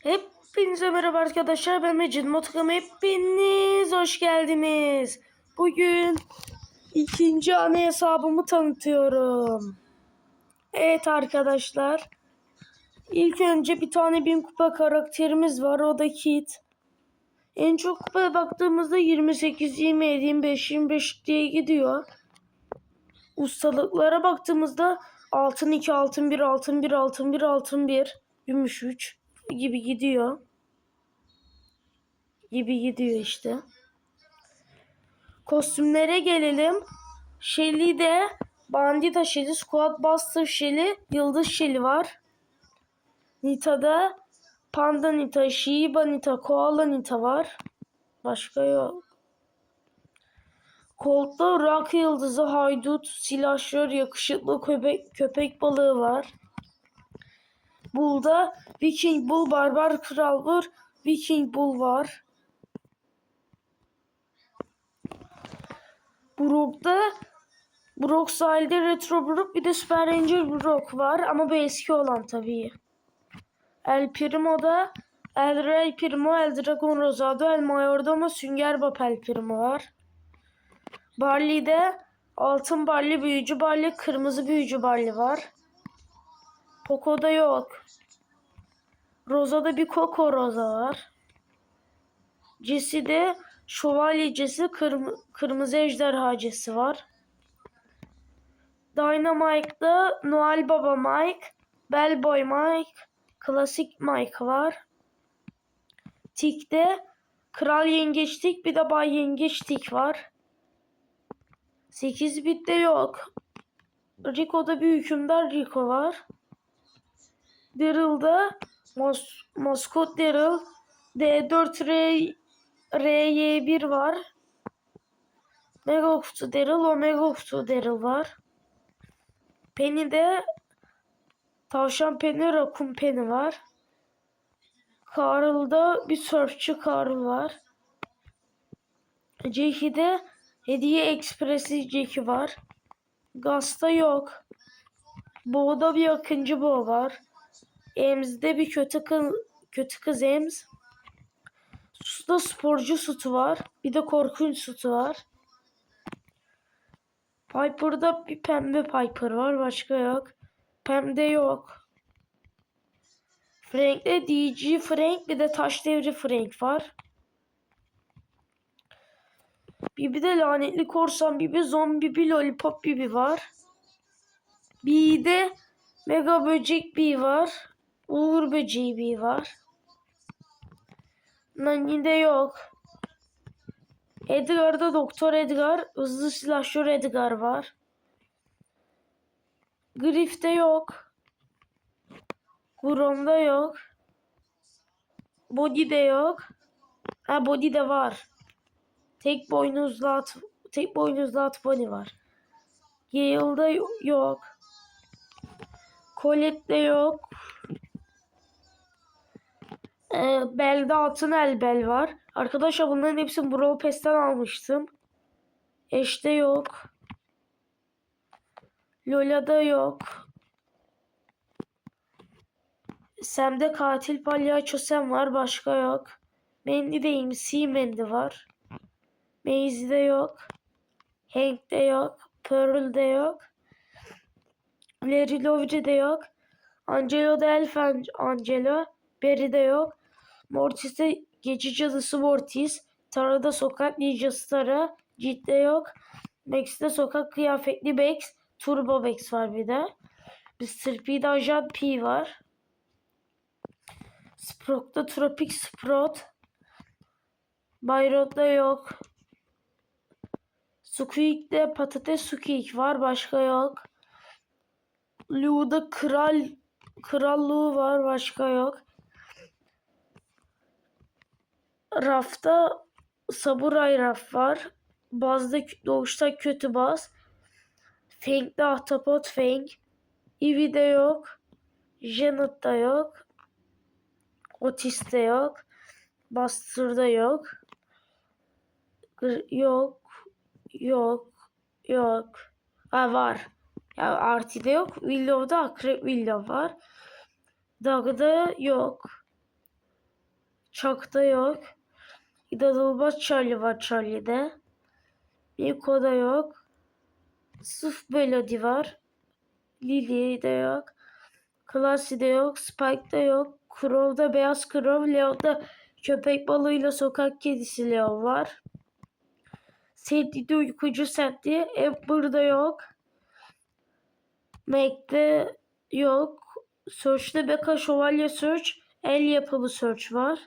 Hepinize merhaba arkadaşlar ben Mecid Motkam hepiniz hoş geldiniz. Bugün ikinci ana hesabımı tanıtıyorum. Evet arkadaşlar. İlk önce bir tane bin kupa karakterimiz var o da Kit. En çok kupaya baktığımızda 28, 27, 25, 25 diye gidiyor. Ustalıklara baktığımızda altın 2, altın 1, altın 1, altın 1, altın 1, gümüş 3 gibi gidiyor. Gibi gidiyor işte. Kostümlere gelelim. Shelly'de Bandita Shelly, Squad Buster Shelly, Yıldız Shelly var. Nita'da Panda Nita, Shiba Nita, Koala Nita var. Başka yok. Colt'ta Rock Yıldızı, Haydut, Silahşör, Yakışıklı köpek, köpek balığı var. Bull'da Viking Bull, Barbar Kral var. Viking Bull var. Brock'da Brock sahilde Retro Brock bir de Super Ranger Brock var ama bu eski olan tabii. El Primo'da El Rey Primo, El Dragon Rosado, El Mayordomo, Sünger Bob El Primo var. Barley'de Altın Barley, Büyücü Barley, Kırmızı Büyücü Barley var. Poco'da yok. Rosa'da bir Coco Rosa var. Jesse'de Şövalye Jesse, kırm Kırmızı Ejderha Jesse var. Dynamite'da Noel Baba Mike, Bellboy Mike, Klasik Mike var. Tik'te Kral Yengeç Tik bir de Bay Yengeç Tik var. 8 bitte yok. Rico'da bir hükümdar Rico var. Daryl'da Mas maskot Daryl D4 R RY1 var. Mega kutu Daryl, Omega kutu Daryl var. Penny'de Tavşan Penny, Rakun Penny var. Carl'da bir sörfçü Carl var. Jackie'de Hediye Ekspresi Jackie var. Gaz'da yok. Bo'da bir akıncı Bo var. Ems'de bir kötü kız, kötü kız Ems. Suda sporcu sütü var. Bir de korkunç sütü var. Piper'da bir pembe Piper var. Başka yok. Pem'de yok. Frank'te DG Frank bir de taş devri Frank var. Bir de lanetli korsan Bibi, zombi bir lollipop Bibi var. Bir de mega böcek bir var. Uğur böceği bir var. Nani'de yok. Edgar'da Doktor Edgar, hızlı silahşör Edgar var. Griff'te yok. Grom'da yok. Body'de yok. Ha Body'de var. Tek boynuzlu at, tek boynuzlu at Bonnie var. Gale'da yok. Colette'de yok. Ee, Belde altın elbel var. Arkadaşlar bunların hepsini Brawl Pass'ten almıştım. Eş'te yok. Lola'da yok. Sam'de katil palyaço Sam var. Başka yok. Mandy'deyim. C Mandy var. Maze'de yok. Hank'de yok. Pearl'de yok. Larry Love'de yok. Angelo de Elf Angelo. Barry'de yok. Mortis'te Gece Cadısı Mortis. Tara'da Sokak Ninjası Tara. Cidde yok. Max'te Sokak Kıyafetli Bex. Turbo Bex var bir de. Mr. P'de Ajan P var. Sprout'ta Tropic Sprout. Byron'da yok. Squeak'te patates squeak var. Başka yok. Lou'da kral krallığı var. Başka yok. Rafta samuray raf var. Bazda doğuşta kötü baz. Fang'de ahtapot Fang. Eevee'de yok. Janet'da yok. Otis'te yok. Buster'da yok. Yok. Yok. Yok. Ha var. Ya Artie'de yok. Willow'da Akrep Willow var. Dog'da yok. Chuck'ta yok. İnanılmaz Charlie var Charlie'de. Miko'da yok. Sırf Melody var. Lily'de yok. Classy'de yok. Spike'da yok. Crow'da beyaz Crow. Leon'da köpek balığıyla sokak kedisi Leon var. Sandy'de uykucu Sandy. Amber'da yok. Mac'de yok. Search'te Becca Şövalye Search. El yapımı Search var.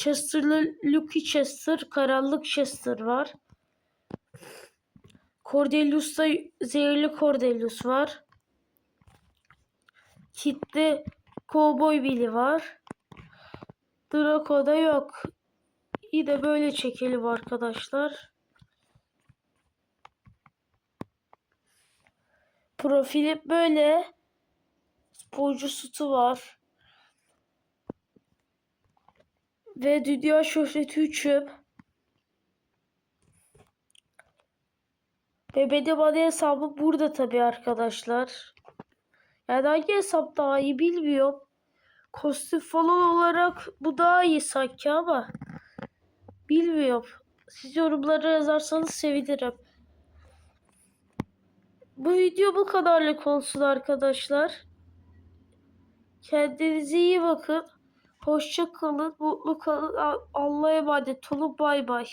Chester'lı Lucky Chester. Karanlık Chester var. Cordelius'ta zehirli Cordelius var. Kit'te Cowboy Billy var. Draco'da yok. İyi de böyle çekelim arkadaşlar. Profili böyle. Sporcu sütü var. Ve dünya şöhreti 3'üm. Ve benim ana hesabım burada tabii arkadaşlar. Yani hangi hesap daha iyi bilmiyorum. Kostüm falan olarak bu daha iyi sanki ama bilmiyorum. Siz yorumlara yazarsanız sevinirim. Bu video bu kadarlık olsun arkadaşlar. Kendinize iyi bakın. Hoşça kalın, mutlu kalın. Allah'a emanet olun. Bay bay.